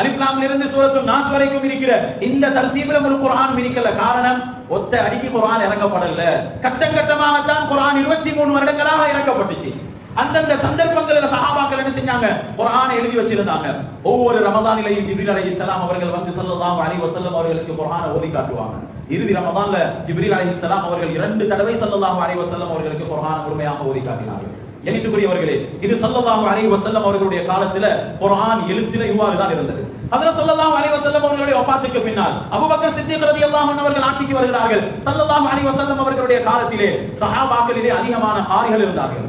அலிப்லாம்ல இருந்து சூரத்து நாஸ் வரைக்கும் இருக்கிற இந்த தர்த்தீபில் ஒரு குரான் இருக்கல காரணம் ஒத்த அடிக்கு குரான் இறங்கப்படல. கட்டம் கட்டமாகத்தான் குரான் இருபத்தி மூணு வருடங்களாக இறக்கப்பட்டுச்சு. அந்தந்த சந்தர்ப்பங்களில் சஹாபாக்கள் என்ன செஞ்சாங்க? குரான் எழுதி வச்சிருந்தாங்க. ஒவ்வொரு ரமதானிலையும் இபிரில் அலி இஸ்லாம் அவர்கள் வந்து சொல்லலாம் அலி வசல்லம் அவர்களுக்கு குரானை ஓதி காட்டுவாங்க. இறுதி ரமதான்ல இபிரில் அலி இஸ்லாம் அவர்கள் இரண்டு தடவை சொல்லலாம் அலி வசல்லம் அவர்களுக்கு குரான் முழுமையாக ஓதி காட்டினார்கள். எண்ணிட்டுக்குரியவர்களே இது சல்லல்லாஹு அலைஹி வஸல்லம் அவர்களுடைய காலத்துல குர்ஆன் எழுத்துல இவ்வாறு தான் இருந்தது. அதுல ஸல்லல்லாஹு அலைஹி வஸல்லம் அவர்களுடைய வஃபாத்துக்கு பின்னால் அபூபக்கர் சித்திக் ரலியல்லாஹு அன்ஹு அவர்கள் ஆட்சிக்கு வருகிறார்கள். ஸல்லல்லாஹு அலைஹி வஸல்லம் அவர்களுடைய காலத்திலே சஹாபாக்களிலே அதிகமான காரிகள் இருந்தார்கள்.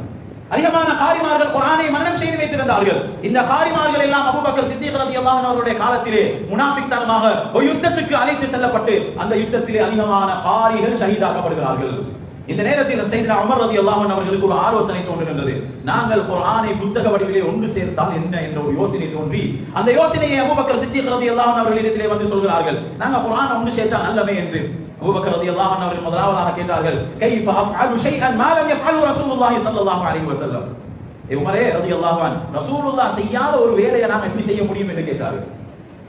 அதிகமான காரிமார்கள் குரானை மரணம் செய்து வைத்திருந்தார்கள். இந்த காரிமார்கள் எல்லாம் அபுபக்கர் சித்திக் ரதி அன்ஹு அவருடைய காலத்திலே முனாஃபிக்தனமாக ஒரு யுத்தத்துக்கு அழைத்து செல்லப்பட்டு அந்த யுத்தத்திலே அதிகமான காரிகள் ஷஹீதாக்கப்படுகிறார்கள். இந்த நேரத்தில் செய்த அமர் ரதி அல்லாமன் அவர்களுக்கு ஒரு ஆலோசனை தோன்றுகின்றது. நாங்கள் குரானை புத்தக வடிவிலே ஒன்று சேர்த்தால் என்ன என்ற ஒரு யோசனை தோன்றி அந்த யோசனையை அபுபக்கர் சித்திக் ரதி அன்ஹு அவர்களிடத்திலே வந்து சொல்கிறார்கள். நாங்கள் குரான் ஒன்று சேர்த்தால் நல்லமே என்று. அபுபக்கர் ரதி அன்ஹு அவர்கள் முதலாவதாக கேட்டார்கள் கைஃப அஃஅலு ஷைஅன் மா லம் யஃஅலு ரசூலுல்லாஹி ஸல்லல்லாஹு அலைஹி வஸல்லம்? உமரே ரலியல்லாஹு அன்ஹு ரசூலுல்லாஹ் செய்யாத ஒரு வேலையை நாம் எப்படி செய்ய முடியும்? என்று கேட்டார்கள்.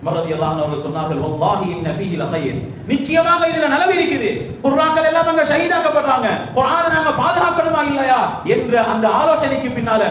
உமர் ரலியல்லாஹு அன்ஹு அவர்கள் சொன்னார்கள் வல்லாஹி இன்ன ஃபீஹி நிச்சயமாக இதுல நலவு இருக்குது. குர்ஆன்கள் எல்லாம் அங்க ஷஹீதாக்கப்படுறாங்க. குர்ஆனை நாங்க பாதுகாக்கணுமா இல்லையா என்ற அந்த ஆலோசனைக்கு பின்னால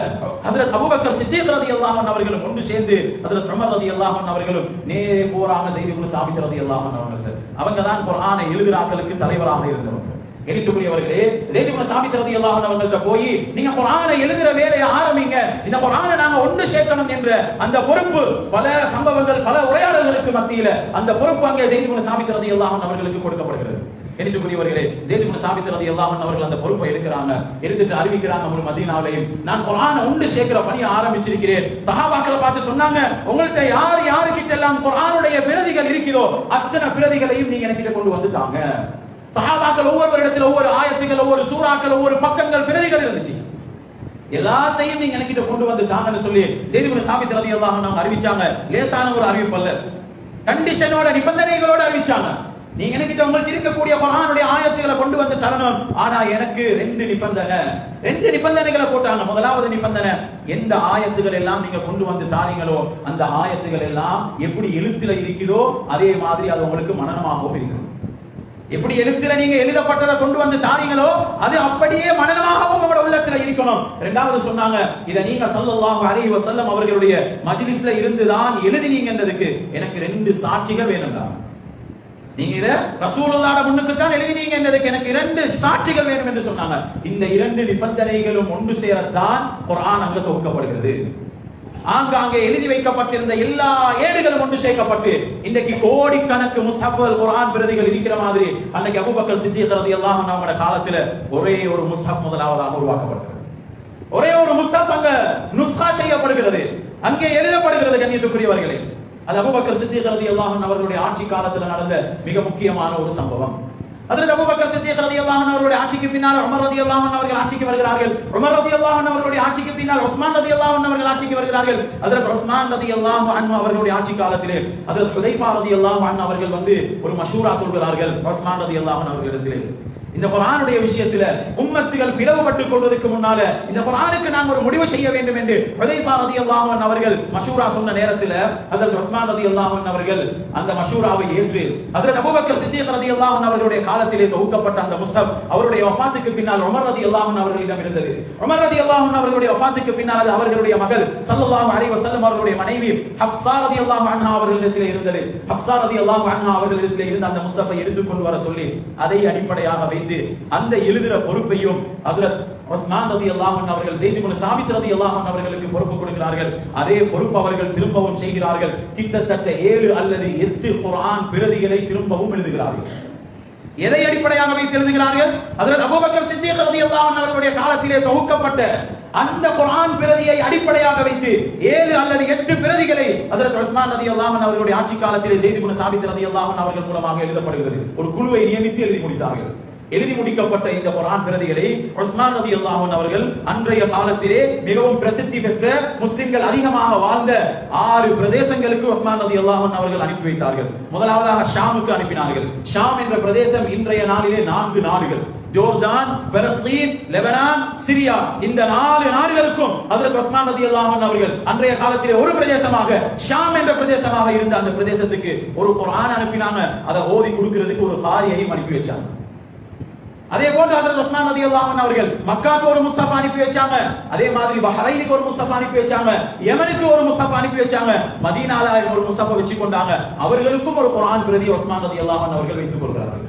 ஹஜரத் அபூபக்கர் சித்திக் ரலியல்லாஹு அன்ஹு அவர்களும் ஒன்று சேர்ந்து ஹஜரத் உமர் ரலியல்லாஹு அன்ஹு அவர்களும் நேரே போறாங்க செய்தி குரு சாபித் ரலியல்லாஹு அன்ஹு அவர்கள். அவங்க தான் குர்ஆனை எழுதுறாக்களுக்கு தலைவராக இருந்தவங்க. எரித்துக்குரியவர்களே ஜெயிதுபுர சாபித் ரலியல்லாஹு அவர்கள்ட்ட போய் நீங்க குரானை எழுதுற வேலையை ஆரம்பிங்க. இந்த குரானை நாங்க ஒன்று சேர்க்கணும் என்ற அந்த பொறுப்பு பல சம்பவங்கள் பல உரையாடல்களுக்கு மத்தியில அந்த பொறுப்பு அங்கே ஜெயிதுபுர சாபித் ரலியல்லாஹு அவர்களுக்கு கொடுக்கப்படுகிறது. எரித்துக்குரியவர்களே ஜெயிதுபுர சாபித் ரலியல்லாஹு அன்ஹு அவர்கள் அந்த பொறுப்பை எடுக்கிறாங்க எடுத்துட்டு அறிவிக்கிறாங்க ஒரு மதீனாவிலையும். நான் குரான உண்டு சேர்க்கிற பணியை ஆரம்பிச்சிருக்கிறேன். சஹாபாக்களை பார்த்து சொன்னாங்க உங்கள்கிட்ட யார் யாருக்கிட்ட எல்லாம் குரானுடைய பிரதிகள் இருக்கிறதோ அத்தனை பிரதிகளையும் நீங்க என்கிட்ட கொண்டு வந்துட்டாங்க. சஹாபாக்கள் ஒவ்வொரு இடத்துல ஒவ்வொரு ஆயத்துகள் ஒவ்வொரு சூறாக்கள் ஒவ்வொரு பக்கங்கள் பிரதிகள் இருந்துச்சு. எல்லாத்தையும் நீங்க எனக்கிட்ட கொண்டு வந்துட்டாங்கன்னு சொல்லி செய்தி சாமி ரதி எல்லாம் நாங்க அறிவிச்சாங்க. லேசான ஒரு அறிவிப்பு அல்ல. கண்டிஷனோட நிபந்தனைகளோட அறிவிச்சாங்க. நீங்க எனக்கிட்ட உங்களுக்கு இருக்கக்கூடிய குரானுடைய ஆயத்துகளை கொண்டு வந்து தரணும். ஆனா எனக்கு ரெண்டு நிபந்தனை. ரெண்டு நிபந்தனைகளை போட்டாங்க. முதலாவது நிபந்தனை எந்த ஆயத்துகள் எல்லாம் நீங்க கொண்டு வந்து தாரீங்களோ அந்த ஆயத்துகள் எல்லாம் எப்படி எழுத்துல இருக்கிறதோ அதே மாதிரி அது உங்களுக்கு மனநமாகவும் இருக்கும். எப்படி எழுத்துல நீங்க எழுதப்பட்டதை கொண்டு வந்து தாரீங்களோ அது அப்படியே மனதமாகவும் உங்களோட உள்ளத்துல இருக்கணும். இரண்டாவது சொன்னாங்க இதை நீங்க ஸல்லல்லாஹு அலைஹி வஸல்லம் அவர்களுடைய மஜ்லிஸ்ல இருந்து தான் எழுதினீங்கன்றதுக்கு எனக்கு ரெண்டு சாட்சிகள் வேணும் தான் நீங்க இத ரசூலுல்லாஹ்ட முன்னுக்கு தான் எழுதினீங்க என்றதுக்கு எனக்கு இரண்டு சாட்சிகள் வேணும் என்று சொன்னாங்க. இந்த இரண்டு நிபந்தனைகளும் ஒன்று சேரத்தான் குர்ஆன் அங்க தொகுக்கப்படுகிறது. ஆங்காங்கே எழுதி வைக்கப்பட்டிருந்த எல்லா ஏடுகளும் ஒன்று சேர்க்கப்பட்டு இன்றைக்கு கோடிக்கணக்கு முசாஃபல் குரான் பிரதிகள் இருக்கிற மாதிரி அன்னைக்கு அபுபக்கர் சித்திக் எல்லாம் நம்மளோட அவங்களோட காலத்துல ஒரே ஒரு முசாப் முதலாவதாக உருவாக்கப்பட்டது. ஒரே ஒரு முஸ்ஹப் அங்க நுஸ்கா செய்யப்படுகிறது. அங்கே எழுதப்படுகிறது கண்ணியத்துக்குரியவர்களே. அது அபுபக்கர் சித்திக் எல்லாம் அவர்களுடைய ஆட்சி காலத்துல நடந்த மிக முக்கியமான ஒரு சம்பவம். அதில் சித்திக் ரலியல்லாஹு அவர்களுடைய ஆட்சிக்கு பின்னால் உமர் ரலியல்லாஹு அவர்கள் ஆட்சிக்கு வருகிறார்கள். உமர் ரலியல்லாஹு அவர்களுடைய ஆட்சிக்கு பின்னால் உஸ்மான் ரலியல்லாஹு அவர்கள் ஆட்சிக்கு வருகிறார்கள். அதில் உஸ்மான் ரலியல்லாஹு அன்ஹு அவர்களுடைய ஆட்சி காலத்திலே அதற்கு ஹுதைஃபா ரலியல்லாஹு அன்ஹு அவர்கள் வந்து ஒரு மஷூரா சொல்கிறார்கள் உஸ்மான் ரலியல்லாஹு அன்ஹு அவர்களிடத்திலே. இந்த குரானுடைய விஷயத்துல உம்மத்துகள் பிளவுபட்டுக் கொள்வதற்கு முன்னால இந்த குரானுக்கு நாங்கள் ஒரு முடிவு செய்ய வேண்டும் என்று ஹுதைஃபா ரதி அன்ஹு அவர்கள் மஷூரா சொன்ன நேரத்தில் அதில் ரஹ்மான் ரதி அன்ஹு அவர்கள் அந்த மஷூராவை ஏற்று அதில் அபூபக்கர் சித்திக் ரதி அன்ஹு அவர்களுடைய காலத்திலே தொகுக்கப்பட்ட அந்த முஸ்ஹப் அவருடைய வஃபாத்துக்கு பின்னால் உமர் ரதி அல்லாமன் அவர்களிடம் இருந்தது. உமர் ரதி அன்ஹு அவர்களுடைய வஃபாத்துக்கு பின்னால் அது அவர்களுடைய மகள் ஸல்லல்லாஹு அலைஹி வஸல்லம் அவர்களுடைய மனைவி ஹப்ஸா ரலியல்லாஹு அன்ஹா அவர்களிடத்தில் இருந்தது. ஹப்ஸா ரலியல்லாஹு அன்ஹா அவர்களிடத்தில் இருந்த அந்த முஸ்ஹப்பை எடுத்துக்கொண்டு வர சொல்லி அதை அடிப்படையாக வைத்து அந்த எழுதுற பொறுப்பையும் ஹஜ்ரத் உஸ்மான் ரதி அல்லாஹன் அவர்கள் செய்தி கொண்டு சாபித் ரதி அல்லாஹன் அவர்களுக்கு பொறுப்பு கொடுக்கிறார்கள். அதே பொறுப்பு அவர்கள் திரும்பவும் செய்கிறார்கள். கிட்டத்தட்ட ஏழு அல்லது எட்டு குரான் பிரதிகளை திரும்பவும் எழுதுகிறார்கள். எதை அடிப்படையாக வைத்து எழுதுகிறார்கள்? அதில் அபுபக்கர் சித்திக் ரதி அல்லாஹன் அவர்களுடைய காலத்திலே தொகுக்கப்பட்ட அந்த குரான் பிரதியை அடிப்படையாக வைத்து ஏழு அல்லது எட்டு பிரதிகளை அதற்கு உஸ்மான் ரதி அல்லாஹன் அவர்களுடைய ஆட்சி காலத்திலே செய்தி கொண்டு சாபித் ரதி அல்லாஹன் அவர்கள் மூலமாக எழுதப்படுகிறது. ஒரு குழுவை நியமித்து எழுதி முடித்தார்கள். எழுதி முடிக்கப்பட்ட இந்த குரான் பிரதிகளை உஸ்மான் நபி அல்லாஹன் அவர்கள் அன்றைய காலத்திலே மிகவும் பிரசித்தி பெற்ற முஸ்லிம்கள் அதிகமாக வாழ்ந்த ஆறு பிரதேசங்களுக்கு உஸ்மான் நபி அல்லாஹன் அவர்கள் அனுப்பி வைத்தார்கள். முதலாவதாக ஷாமுக்கு அனுப்பினார்கள். ஷாம் என்ற பிரதேசம் இன்றைய நாளிலே நான்கு நாடுகள். Jordan Palestine Lebanon Syria. இந்த நாலு நாடுகளுக்கும் அதற்கு உஸ்மான் நதி அல்லாமன் அவர்கள் அன்றைய காலத்திலே ஒரு பிரதேசமாக ஷாம் என்ற பிரதேசமாக இருந்த அந்த பிரதேசத்துக்கு ஒரு குரான் அனுப்பினாங்க. அதை ஓதி கொடுக்கிறதுக்கு ஒரு காரியையும் அனுப்பி வச்சாங்க. அதே போன்று அதில் உஸ்மான் ரலியல்லாஹு அன்ஹு அவர்கள் மக்காக்கு ஒரு முஸ்தபா அனுப்பி வச்சாங்க. அதே மாதிரி பஹரைனுக்கு ஒரு முஸ்தபா அனுப்பி வச்சாங்க. யமனுக்கு ஒரு முஸ்தபா அனுப்பி வச்சாங்க. மதீனால ஒரு முஸ்தபா வச்சு கொண்டாங்க அவர்களுக்கும் ஒரு குரான் பிரதி உஸ்மான் ரலியல்லாஹு அல்லாமன் அவர்கள் வைத்துக் கொள்கிறார்கள்.